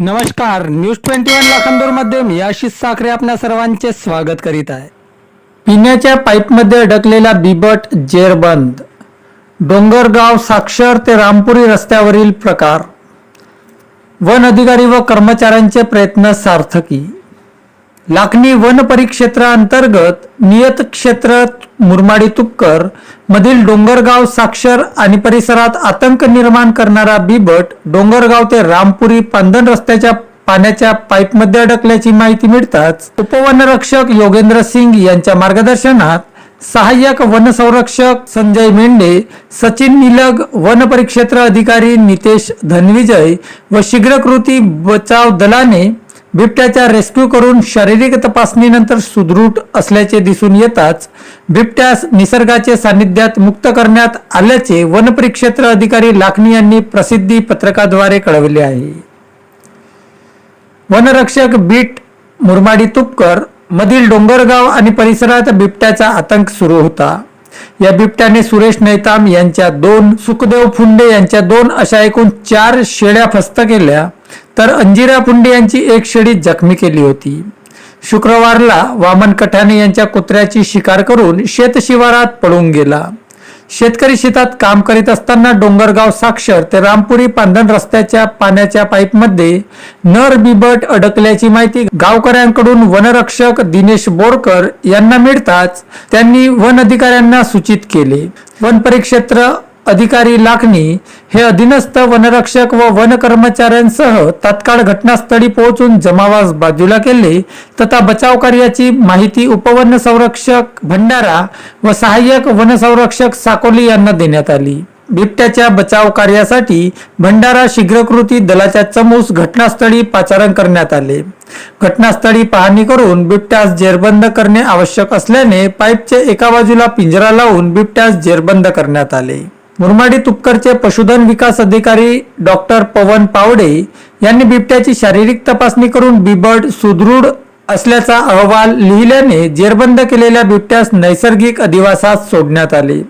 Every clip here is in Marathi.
नमस्कार न्यूज ट्वेंटी वन लाखांदूरमध्ये मी आशिष साखरे आपल्या सर्वांचे स्वागत करीत आहे. पिण्याच्या पाईपमध्ये अडकलेला बिबट जेरबंद. डोंगरगाव साक्षर ते रामपुरी रस्त्यावरील प्रकार. वन अधिकारी व कर्मचाऱ्यांचे प्रयत्न सार्थकी. लाखनी वन परिक्षेत्रांतर्गत नियत क्षेत्र मुरमाडी तुपकर मधील डोंगरगाव साक्षर आणि परिसरात आतंक निर्माण करणारा बिबट डोंगरगाव ते रामपुरी पांदन रस्त्याच्या पाण्याच्या पाईपमध्ये अडकल्याची माहिती मिळताच उपवनरक्षक योगेंद्र सिंग यांच्या मार्गदर्शनात सहाय्यक वनसंरक्षक संजय मेंढे सचिन निलग वन परिक्षेत्र अधिकारी नितेश धनविजय व शीघ्रकृती बचाव दलाने बिबट्याच्या रेस्क्यू करून शारीरिक तपासणीनंतर सुदृढ असल्याचे दिसून येताच बिबट्यास निसर्गाचे सानिध्यात मुक्त करण्यात आल्याचे वनपरिक्षेत्र अधिकारी लाखनी यांनी प्रसिद्धी पत्रकाद्वारे कळवले आहे. वनरक्षक बीट मुरमाडी तुपकर मधील डोंगरगाव आणि परिसरात बिबट्याचा आतंक सुरू होता. या बिबट्याने सुरेश नैताम यांच्या दोन सुखदेव फुंडे यांच्या दोन अशा एकूण चार शेळ्या फस्त केल्या. तर अंजिरा पुंडे यांची एक शेळी जखमी केली होती. शुक्रवारला वामन कठाणे यांच्या कुत्र्याची शिकार करून शेतशिवारात पळून गेला. शेतकरी शेतात काम करीत असताना डोंगरगाव साक्षर ते रामपुरी पांधन रस्त्याच्या पाण्याच्या पाईपमध्ये नर बिबट अडकल्याची माहिती गावकऱ्यांकडून वनरक्षक दिनेश बोरकर यांना मिळताच त्यांनी वन अधिकाऱ्यांना सूचित केले. वन परिक्षेत्र अधिकारी लाखनी हे अधीनस्थ वनरक्षक व वन कर्मचाऱ्यांसह तात्काळ घटनास्थळी पोहोचून जमावास बाजूला केले. तथा बचाव कार्याची माहिती उपवन संरक्षक भंडारा व सहाय्यक वनसंरक्षक साकोली यांना देण्यात आली. बिबट्याच्या बचाव कार्यासाठी भंडारा शीघ्रकृती दलाच्या चमूस घटनास्थळी पाचारण करण्यात आले. घटनास्थळी पाहणी करून बिबट्यास जेरबंद करणे आवश्यक असल्याने पाईपचे एका बाजूला पिंजरा लावून बिबट्यास जेरबंद करण्यात आले. मुरमाडी तुपकरचे पशुधन विकास अधिकारी डॉक्टर पवन पावडे यांनी बिबट्याची शारीरिक तपासणी करून बिबट सुदृढ असल्याचा अहवाल लिहिल्याने जेरबंद केलेल्या बिबट्यास नैसर्गिक अधिवासात सोडण्यात आले.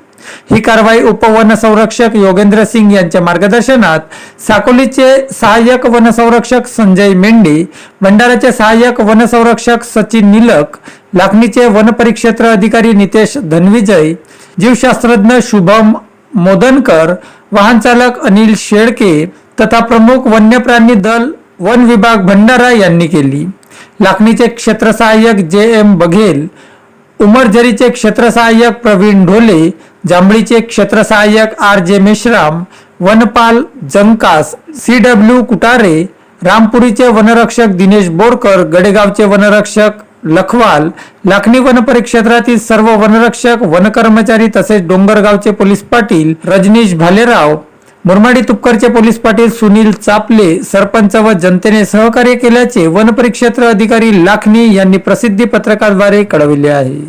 ही कारवाई उपवन संरक्षक योगेंद्र सिंग यांच्या मार्गदर्शनात साकोलीचे सहाय्यक वनसंरक्षक संजय मेंढे भंडाराचे सहाय्यक वनसंरक्षक सचिन निलक लाखणीचे वनपरिक्षेत्र अधिकारी नितेश धनविजय जीवशास्त्रज्ञ शुभम मोदनकर वाहनचालक अनिल शेळके तथा प्रमुख वन्यप्राणी दल वन विभाग भंडारा यांनी केली. लाखणीचे क्षेत्रसहाय्यक जे एम बघेल उमरझरीचे क्षेत्रसहाय्यक प्रवीण ढोले जांभळीचे क्षेत्रसहाय्यक आर जे मेश्राम वनपाल जंकास सी डब्ल्यू कुटारे रामपुरीचे वनरक्षक दिनेश बोरकर गडेगावचे वनरक्षक लखवाल लाखणी वन परिक्षेत्रातील सर्व वनरक्षक वनकर्मचारी तसेच डोंगरगावचे पोलीस पाटील रजनीश भालेराव मुरमाडी तुपकरचे पोलीस पाटील सुनील चापले सरपंच व जनतेने सहकार्य केल्याचे वन परिक्षेत्र अधिकारी लाखणी यांनी प्रसिद्धी पत्रकाद्वारे कळविले आहे.